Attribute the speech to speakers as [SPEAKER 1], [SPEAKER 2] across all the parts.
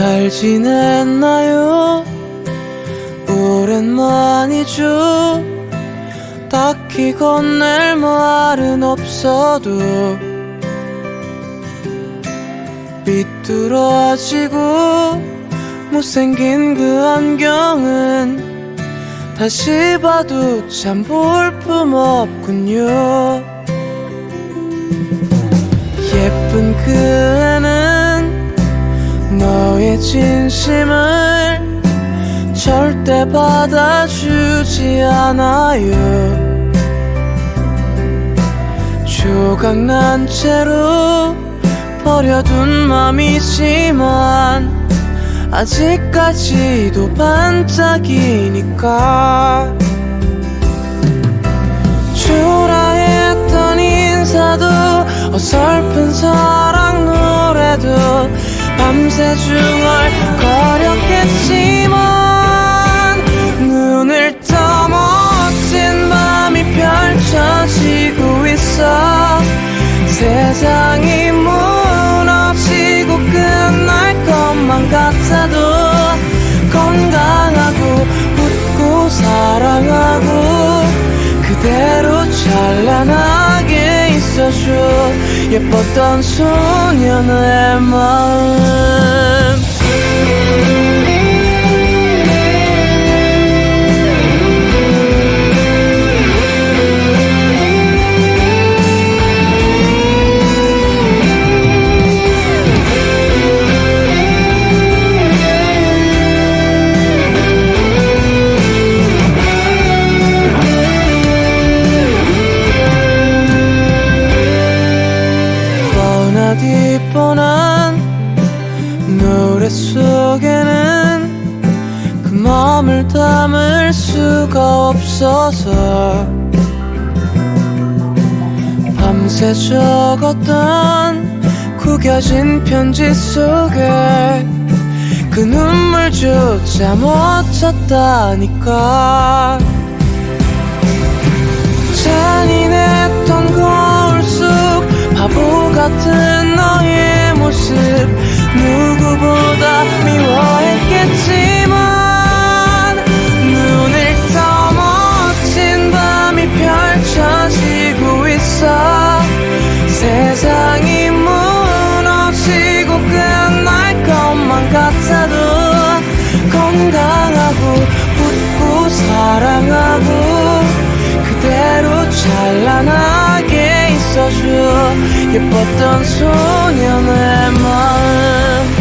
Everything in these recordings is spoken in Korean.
[SPEAKER 1] 잘 지냈나요? 오랜만이죠. 딱히 건넬 말은 없어도 삐뚤어지고 못생긴 그 안경은 다시 봐도 참 볼품 없군요. 예쁜 그 애는 진심을 절대 받아주지 않아요. 조각난 채로 버려둔 맘이지만 아직까지도 반짝이니까 초라했던 인사도 어설픈 노래도 밤새 중얼거렸겠지만 눈을 떠 멋진 밤이 펼쳐지고 있어. 세상이 무너지고 끝날 것만 같아도 건강하고 웃고 사랑하고 그대로 있어줘 예뻤던 소년의 마음 뻔하디 뻔한 노래 속에는 그 마음을 담을 수가 없어서 밤새 적었던 구겨진 편지 속에 그 눈물조차 못 쳤다니까 잔인했던 거 건강하고 웃고 사랑하고 그대로 찬란하게 있어줘. 예뻤던 소년의 마음.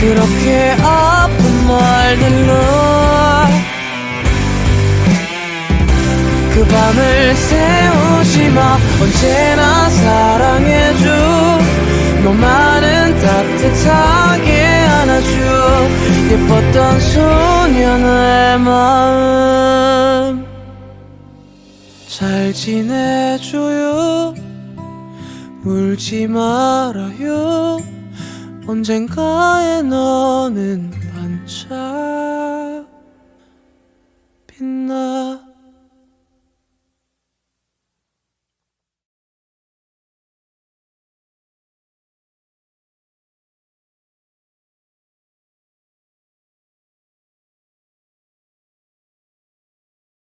[SPEAKER 1] 그렇게 아픈 말들로 그 밤을 세우지 마. 언제나 사랑해줘. 너만은 안아줘 예뻤던 소년의 마음. 잘 지내줘요. 울지 말아요. 언젠가에 너는 반짝 빛나